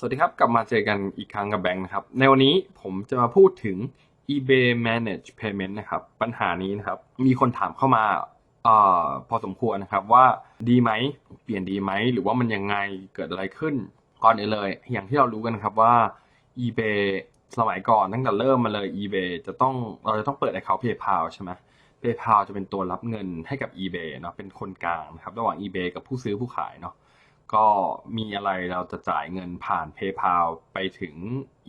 สวัสดีครับ กลับมาเจอกันอีกครั้งกับแบงค์นะครับ ในวันนี้ผมจะมาพูดถึง eBay Manage Payment นะครับ ปัญหานี้นะครับ มีคนถามเข้ามาออพอสมควรนะครับว่าดีไหมเปลี่ยนดีไหม หรือว่ามันยังไงเกิดอะไรขึ้น ก่อนอื่นเลย อย่างที่เรารู้กันนะครับว่า eBay สมัยก่อนตั้งแต่เริ่มมาเลย eBay จะต้องเราจะต้องเปิด account PayPal ใช่ไหม PayPal จะเป็นตัวรับเงินให้กับ eBay เนาะเป็นคนกลางนะครับระหว่าง eBay กับผู้ซื้อผู้ขายเนาะ ก็มีอะไรเราจะจ่ายเงินผ่าน PayPal ไปถึง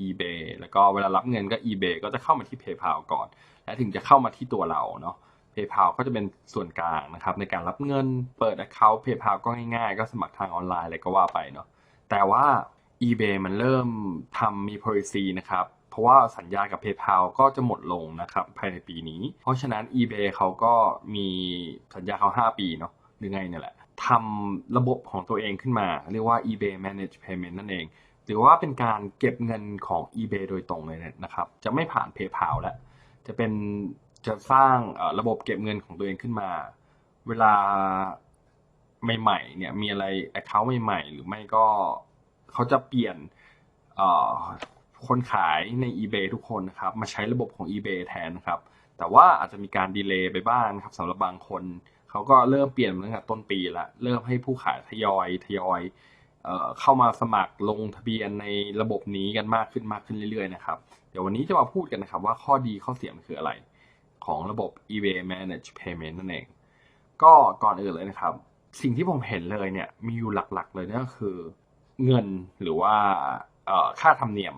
eBay แล้วก็เวลารับเงินก็ eBay ก็จะเข้ามาที่ PayPal ก่อน และถึงจะเข้ามาที่ตัวเราเนาะ PayPal ก็จะเป็นส่วนกลางนะครับ ในการรับเงินเปิด Account PayPal ก็ง่ายๆ ก็สมัครทางออนไลน์อะไรก็ว่าไปเนาะแต่ว่า eBay มันเริ่มทำมี policy นะครับ เพราะว่าสัญญากับ PayPal ก็จะหมดลงนะครับภายในปีนี้ เพราะฉะนั้น eBay เขาก็มีสัญญาเขา 5 ปีเนาะหรือไงเนี่ยแหละ ทำระบบของตัวเองขึ้นมา เรียกว่า eBay Manage Payment นั่นเอง หรือว่าเป็นการเก็บเงินของ eBay โดยตรงเลยนะครับ จะไม่ผ่าน PayPal แล้ว จะเป็นจะสร้างระบบเก็บเงินของตัวเองขึ้นมา เวลาใหม่ๆเนี่ยมีอะไร Account ใหม่ๆ หรือไม่ก็เขาจะเปลี่ยนคนขายใน eBay ทุกคนนะครับ มาใช้ระบบของ eBay แทนนะครับ แต่ว่าอาจจะมีการดีเลย์ไปบ้างครับสำหรับบางคน เขาก็เริ่มเปลี่ยนตั้งแต่ต้นปีละเริ่มให้ผู้ขายทยอยทยอยเข้ามาสมัครลงทะเบียนในระบบนี้กันมากขึ้นมากขึ้นเรื่อยๆนะครับ เดี๋ยววันนี้จะมาพูดกันนะครับว่าข้อดีข้อเสียมันคืออะไร ของระบบ eBay Manage Payment นั่นเอง ก็ก่อนอื่นเลยนะครับ สิ่งที่ผมเห็นเลยเนี่ยมีอยู่หลักๆ เลยนั่นก็คือเงินหรือว่าค่าธรรมเนียม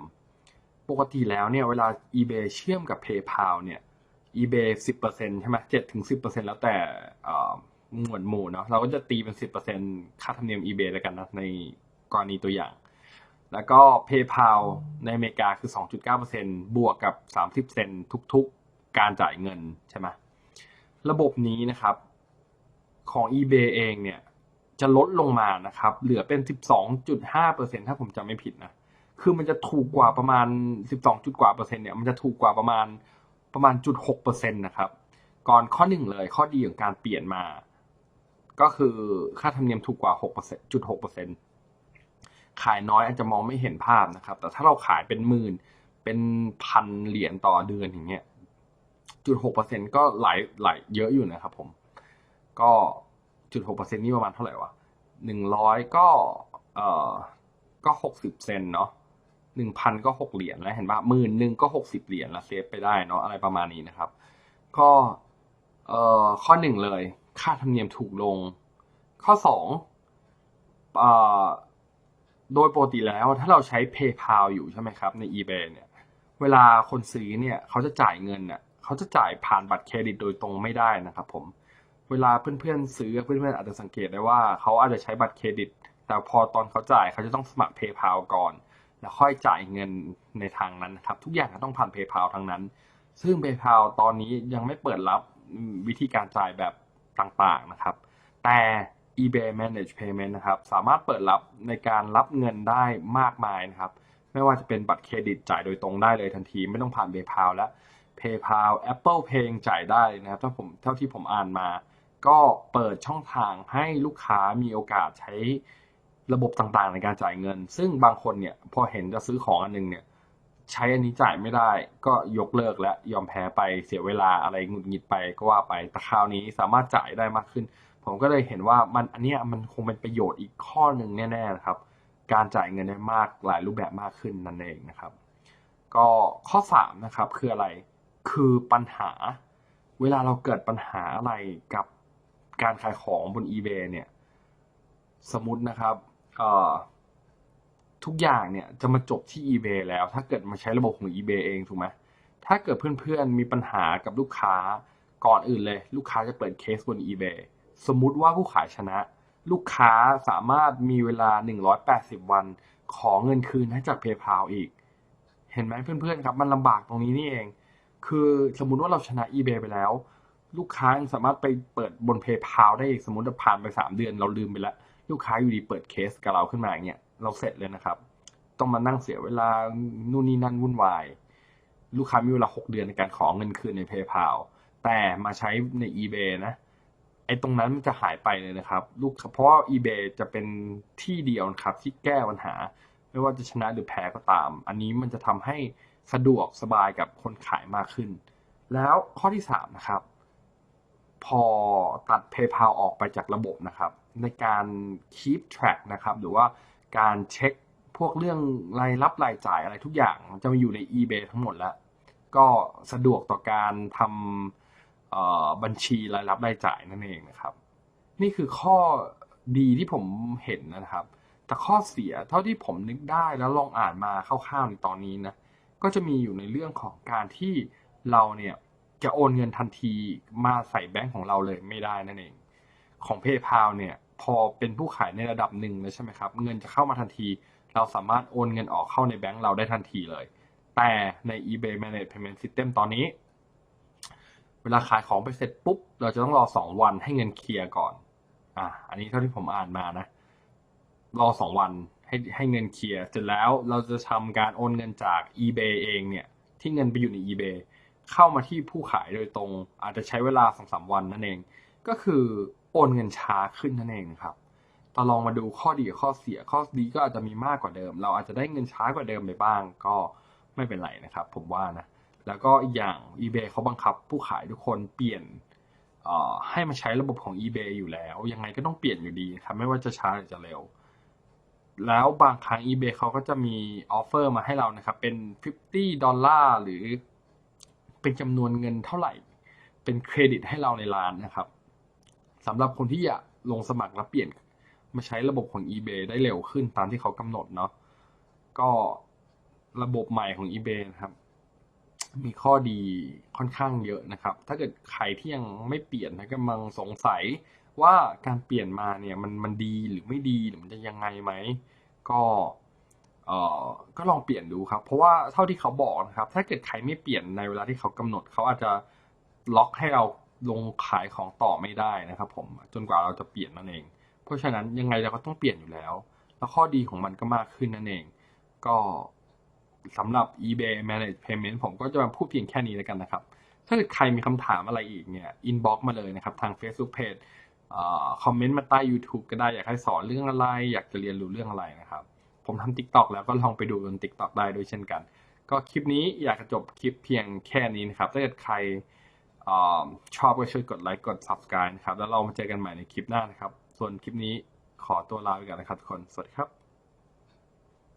ปกติแล้วเนี่ยเวลา eBay เชื่อมกับ PayPal เนี่ย eBay สิบเปอร์เซ็นใช่ไหมเจ็ดถึงสิบเปอร์เซ็นแล้วแต่หมวดหมู่เนาะเราก็จะตีเป็นสิบเปอร์เซ็นค่าธรรมเนียม eBay แล้วกันนะในกรณีตัวอย่าง แล้วก็ PayPal ในอเมริกาคือ2.9%บวกกับ30เซนทุกๆการจ่ายเงินใช่ไหมระบบนี้นะครับ ของ eBay เองเนี่ยจะลดลงมานะครับ เหลือเป็น 12.5%ถ้าผมจำไม่ผิดนะ คือมันจะถูกกว่าประมาณ 12จุดกว่าเปอร์เซ็นต์เนี่ย มันจะถูกกว่าประมาณ ประมาณจุดหกเปอร์เซ็นตนะครับ ก่อนข้อหนึ่งเลยข้อดีของการเปลี่ยนมา ก็คือค่าธรรมเนียมถูกกว่าหกเปอร์เซ็นจุดหกเปอร์เซ็นขายน้อยอาจจะมองไม่เห็นภาพนะครับ แต่ถ้าเราขายเป็นหมื่นเป็นพันเหรียญต่อเดือนอย่างเงี้ยจุดหกเปอร์เซ็นก็หลายหลายเยอะอยู่นะครับผม ก็จุดหกเปอร์เซ็นนี่ประมาณเท่าไหร่วะหนึ่งร้อยก็เอ่อก็หกสิบเซนเนาะ หนึ่งพันก็หกเหรียญแล้วเห็นปะหมื่นหนึ่งก็หกสิบเหรียญละเซฟไปได้เนาะอะไรประมาณนี้นะครับ ก็เอ่อข้อหนึ่งเลย ค่าธรรมเนียมถูกลง ข้อสองเอ่อโดยปกติแล้วถ้าเราใช้ PayPal อยู่ใช่ไหมครับ ใน eBay เนี่ย เวลาคนซื้อเนี่ยเขาจะจ่ายเงินเน่ะเขาจะจ่ายผ่านบัตรเครดิตโดยตรงไม่ได้นะครับ ผม เวลาเพื่อนๆซื้อเพื่อนๆอาจจะสังเกตได้ว่าเขาอาจจะใช้บัตรเครดิต แต่พอตอนเขาจ่ายเขาจะต้องสมัคร PayPal ก่อน แล้วค่อยจ่ายเงินในทางนั้นนะครับ ทุกอย่างต้องผ่าน PayPal ทั้งนั้น ซึ่ง PayPal ตอนนี้ยังไม่เปิดรับวิธีการจ่ายแบบต่างๆนะครับ แต่ eBay Manage Payment นะครับ สามารถเปิดรับในการรับเงินได้มากมายนะครับ ไม่ว่าจะเป็นบัตรเครดิตจ่ายโดยตรงได้เลยทันที ไม่ต้องผ่าน PayPal แล้ว PayPal Apple Pay จ่ายได้นะครับถ้าผมเท่าที่ผมอ่านมา ก็เปิดช่องทางให้ลูกค้ามีโอกาสใช้ ระบบต่างๆในการจ่ายเงิน ซึ่งบางคนเนี่ยพอเห็นจะซื้อของอันนึงเนี่ยใช้อันนี้จ่ายไม่ได้ก็ยกเลิกและยอมแพ้ไปเสียเวลาอะไรหงุดหงิดไปก็ว่าไปแต่คราวนี้สามารถจ่ายได้มากขึ้น ผมก็เลยเห็นว่ามันอันนี้มันคงเป็นประโยชน์อีกข้อหนึ่งแน่ๆนะครับ การจ่ายเงินได้มากหลายรูปแบบมากขึ้นนั่นเองนะครับ ก็ข้อ3นะครับคืออะไรคือปัญหา เวลาเราเกิดปัญหาอะไรกับการขายของบน eBay เนี่ยสมมตินะครับ ทุกอย่างเนี่ยจะมาจบที่ eBay แล้ว ถ้าเกิดมาใช้ระบบของ eBay เองถูกไหมถ้าเกิดเพื่อนๆมีปัญหากับลูกค้าก่อนอื่นเลย ลูกค้าจะเปิดเคสบน eBay สมมุติว่าผู้ขายชนะ ลูกค้าสามารถมีเวลา 180 วัน ขอเงินคืนให้จาก PayPal อีก เห็นไหมเพื่อนๆครับ มันลำบากตรงนี้นี่เอง คือสมมุติว่าเราชนะ eBay ไปแล้ว ลูกค้ายังสามารถไปเปิดบน PayPal ได้อีกสมมติผ่านไป 3 เดือนเราลืมไปแล้ว ลูกค้าอยู่ดีเปิดเคสกับเราขึ้นมาอย่างเงี้ยเราเสร็จเลยนะครับ ต้องมานั่งเสียเวลานู่นนี่นั่นวุ่นวาย ลูกค้ามีเวลาหกเดือนในการขอเงินคืนใน PayPal แต่มาใช้ใน eBay นะไอ้ตรงนั้นมันจะหายไปเลยนะครับ ลูกเพราะว่า eBay จะเป็นที่เดียวครับ ที่แก้ปัญหา ไม่ว่าจะชนะหรือแพ้ก็ตาม อันนี้มันจะทำให้สะดวกสบายกับคนขายมากขึ้น แล้วข้อที่สามนะครับ พอตัด PayPal ออกไปจากระบบนะครับ ในการ keep track นะครับ หรือว่าการเช็คพวกเรื่องรายรับรายจ่ายอะไรทุกอย่างจะมาอยู่ใน eBay ทั้งหมดแล้ว ก็สะดวกต่อการทำบัญชีรายรับรายจ่ายนั่นเองนะครับ นี่คือข้อดีที่ผมเห็นนะครับ แต่ข้อเสียเท่าที่ผมนึกได้แล้วลองอ่านมาคร่าวๆในตอนนี้นะ ก็จะมีอยู่ในเรื่องของการที่เราเนี่ยจะโอนเงินทันทีมาใส่แบงก์ของเราเลยไม่ได้นั่นเอง ของ PayPal เนี่ยพอเป็นผู้ขายในระดับหนึ่งแล้วใช่ไหมครับ เงินจะเข้ามาทันที เราสามารถโอนเงินออกเข้าในแบงก์เราได้ทันทีเลย แต่ใน eBay Managed Payment System ตอนนี้ เวลาขายของไปเสร็จปุ๊บ เราจะต้องรอสองวันให้เงินเคลียร์ก่อน อะอันนี้เท่าที่ผมอ่านมานะ รอสองวันให้ให้เงินเคลียร์เสร็จแล้วเราจะทำการโอนเงินจาก eBay เองเนี่ย ที่เงินไปอยู่ใน eBay เข้ามาที่ผู้ขายโดยตรง อาจจะใช้เวลาสองสามวันนั่นเอง ก็คือ โอนเงินช้าขึ้นนั่นเองครับตอลองมาดูข้อดีกับข้อเสีย ข้อดีก็อาจจะมีมากกว่าเดิม เราอาจจะได้เงินช้ากว่าเดิมไปบ้าง ก็ไม่เป็นไรนะครับ ผมว่านะ แล้วก็อย่าง eBay เขาบังคับผู้ขายทุกคนเปลี่ยนให้มาใช้ระบบของ eBay อยู่แล้ว ยังไงก็ต้องเปลี่ยนอยู่ดีครับ ไม่ว่าจะช้าหรือจะเร็ว แล้วบางครั้ง eBay เขาก็จะมีออฟเฟอร์มาให้เรานะครับ เป็น 50 ดอลลาร์หรือเป็นจำนวนเงินเท่าไหร่ เป็นเครดิตให้เราในร้านนะครับ สำหรับคนที่อยากลงสมัครและเปลี่ยน มาใช้ระบบของ eBay ได้เร็วขึ้นตามที่เขากำหนดเนาะก็ระบบใหม่ของ eBay นะครับ มีข้อดีค่อนข้างเยอะนะครับ ถ้าเกิดใครที่ยังไม่เปลี่ยนนะกำลังสงสัยว่าการเปลี่ยนมาเนี่ยมันมันดีหรือไม่ดีหรือมันจะยังไงไหมก็เอ่อก็ลองเปลี่ยนดูครับ เพราะว่าเท่าที่เขาบอกนะครับ ถ้าเกิดใครไม่เปลี่ยนในเวลาที่เขากำหนด เขาอาจจะล็อกให้เรา ลงขายของต่อไม่ได้นะครับ ผมจนกว่าเราจะเปลี่ยนนั่นเอง เพราะฉะนั้นยังไงเราก็ต้องเปลี่ยนอยู่แล้ว แล้วข้อดีของมันก็มากขึ้นนั่นเอง ก็สำหรับ eBay Managed Payment ผมก็จะมาพูดเพียงแค่นี้แล้วกันนะครับ ถ้าเกิดใครมีคำถามอะไรอีกเนี่ย inbox มาเลยนะครับ ทาง Facebook Page คอมเมนต์มาใต้ YouTube ก็ได้อยากให้สอนเรื่องอะไร อยากจะเรียนรู้เรื่องอะไรนะครับ ผมทำ TikTok แล้วก็ลองไปดูบน TikTok ได้ด้วยเช่นกัน ก็คลิปนี้อยากจะจบคลิปเพียงแค่นี้นะครับ ถ้าเกิดใคร ชอบก็ช่วยกดไลค์กด Subscribe นะครับ แล้วเรามาเจอกันใหม่ในคลิปหน้านะครับ ส่วนคลิปนี้ขอตัวลาไปก่อนนะครับทุกคน สวัสดีครับ